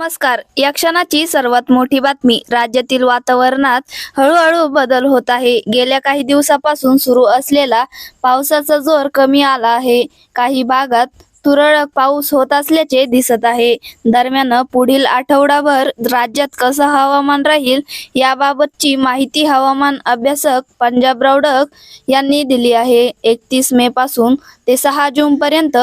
नमस्कार. या क्षणाची सर्वात मोठी बातमी राज्यातील वातावरणात हळूहळू बदल होत आहे. गेल्या काही दिवसापासून सुरू असलेला पावसाचा जोर कमी आला आहे. काही भागात तुरळक पाऊस होत असल्याचे दिसत आहे. दरम्यान पुढील आठवडाभर राज्यात कसं हवामान राहील याबाबतची माहिती हवामान अभ्यासक पंजाब रौडक यांनी दिली आहे. एकतीस मे पासून ते सहा जून पर्यंत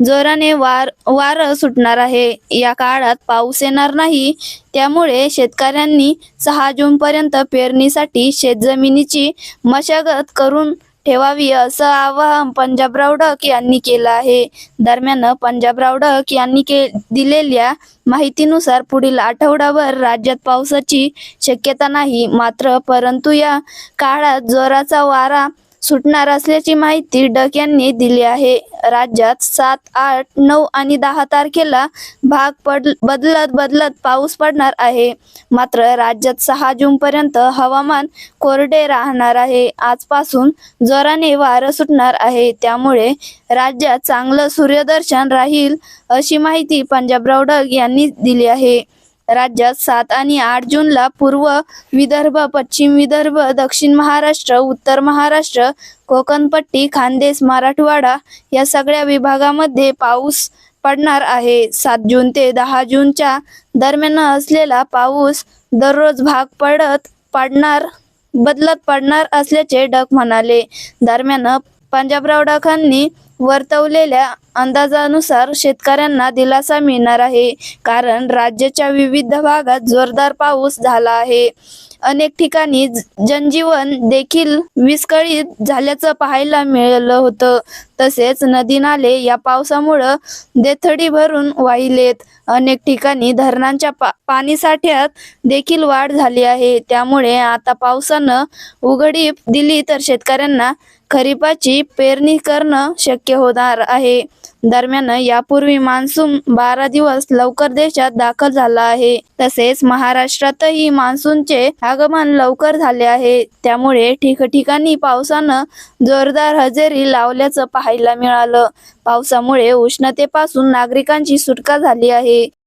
जोराने वार वारं सुटणार आहे. या काळात पाऊस येणार नाही त्यामुळे शेतकऱ्यांनी सहा जून पर्यंत पेरणीसाठी शेतजमिनीची मशागत करून ठेवावी असं आवाहन पंजाबराव डक यांनी केलं आहे. दरम्यान पंजाबराव डक यांनी के दिलेल्या माहितीनुसार पुढील आठवडाभर राज्यात पावसाची शक्यता नाही. मात्र परंतु या काळात जोराचा वारा सुटणार असल्याची माहिती डक यांनी दिली आहे. राज्यात सात आठ नऊ आणि दहा तारखेला भाग पड बदलत बदलत पाऊस पडणार आहे. मात्र राज्यात सहा जून पर्यंत हवामान कोरडे राहणार आहे. आजपासून जोराने वारं सुटणार आहे. त्यामुळे राज्यात चांगलं सूर्यदर्शन राहील अशी माहिती पंजाब डग यांनी दिली आहे. राज्यात सात आणि आठ जूनला पूर्व विदर्भ पश्चिम विदर्भ दक्षिण महाराष्ट्र उत्तर महाराष्ट्र कोकणपट्टी खानदेश मराठवाडा या सगळ्या विभागामध्ये पाऊस पडणार आहे. सात जून ते दहा जूनच्या दरम्यान असलेला पाऊस दररोज भाग पडत पडणार बदलत पडणार असल्याचे डक म्हणाले. दरम्यान पंजाबराव डकांनी वर्तवलेल्या अंदाजानुसार शेतकऱ्यांना दिलासा मिळणार आहे. कारण राज्याच्या विविध भागात जोरदार पाऊस झाला आहे. अनेक ठिकाणी जनजीवन देखील विस्कळीत झाल्याचं पाहायला मिळालं होतं. तसेच नदी नाले या पावसामुळं देथडी भरून वाहिलेत. अनेक ठिकाणी धरणांच्या पा पाणी साठ्यात देखील वाढ झाली आहे. त्यामुळे आता पावसानं उघडीप दिली तर शेतकऱ्यांना खरीपाची पेरणी करणं शक्य होणार आहे. दरम्यान यापूर्वी मान्सून बारा दिवस लवकर देशात दाखल झाला आहे. तसेच महाराष्ट्रातही मान्सूनचे आगमन लवकर झाले आहे. त्यामुळे ठिकठिकाणी पावसानं जोरदार हजेरी लावल्याचं पाहायला मिळालं. पावसामुळे उष्णतेपासून नागरिकांची सुटका झाली आहे.